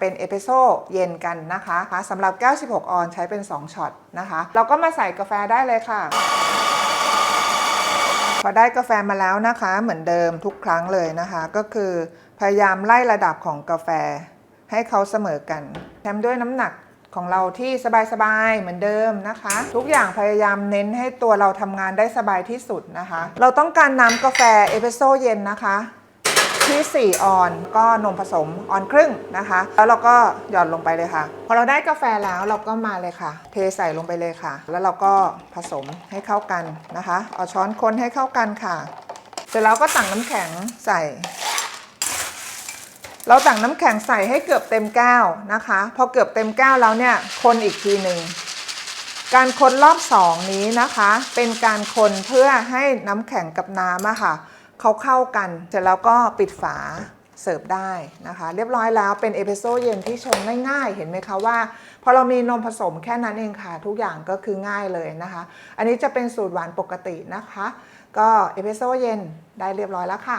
เป็นเอสเปรสโซเย็นกันนะคะสำหรับ96ออนใช้เป็น 2 ช็อตนะคะ เราก็มาใส่กาแฟได้เลยค่ะ พอได้กาแฟมาแล้วนะคะ เหมือนเดิมทุกครั้งเลยนะคะ ก็คือพยายามไล่ระดับของกาแฟให้เขาเสมอกันแถมด้วยน้ำหนักของเราที่สบายๆเหมือนเดิมนะคะ ทุกอย่างพยายามเน้นให้ตัวเราทำงานได้สบายที่สุดนะคะ เราต้องการน้ำกาแฟเอสเปรสโซเย็นนะคะ ที่ 4 ออนก็นมผสมออนครึ่งนะคะ แล้วเราก็หย่อนลงไปเลยค่ะ พอเราได้กาแฟแล้วเราก็มาเลยค่ะ เทใส่ลงไปเลยค่ะ แล้วเราก็ผสมให้เข้ากันนะคะ เอาช้อนคนให้เข้ากันค่ะ เสร็จแล้วก็ตักน้ำแข็งใส่ เราตักน้ำแข็งใส่ให้เกือบเต็มแก้วนะคะ พอเกือบเต็มแก้วแล้วเนี่ย คนอีกทีหนึ่งการคนรอบสองนี้นะคะ เป็นการคนเพื่อให้น้ำแข็งกับน้ำอะค่ะ เขาเข้ากัน เสร็จแล้วก็ปิดฝาเสิร์ฟได้นะคะ เรียบร้อยแล้วเป็นเอสเปรสโซเย็นที่ชงง่ายๆ เห็นไหมคะว่า พอเรามีนมผสมแค่นั้นเองค่ะ ทุกอย่างก็คือง่ายเลยนะคะ อันนี้จะเป็นสูตรหวานปกตินะคะ ก็เอสเปรสโซเย็นได้เรียบร้อยแล้วค่ะ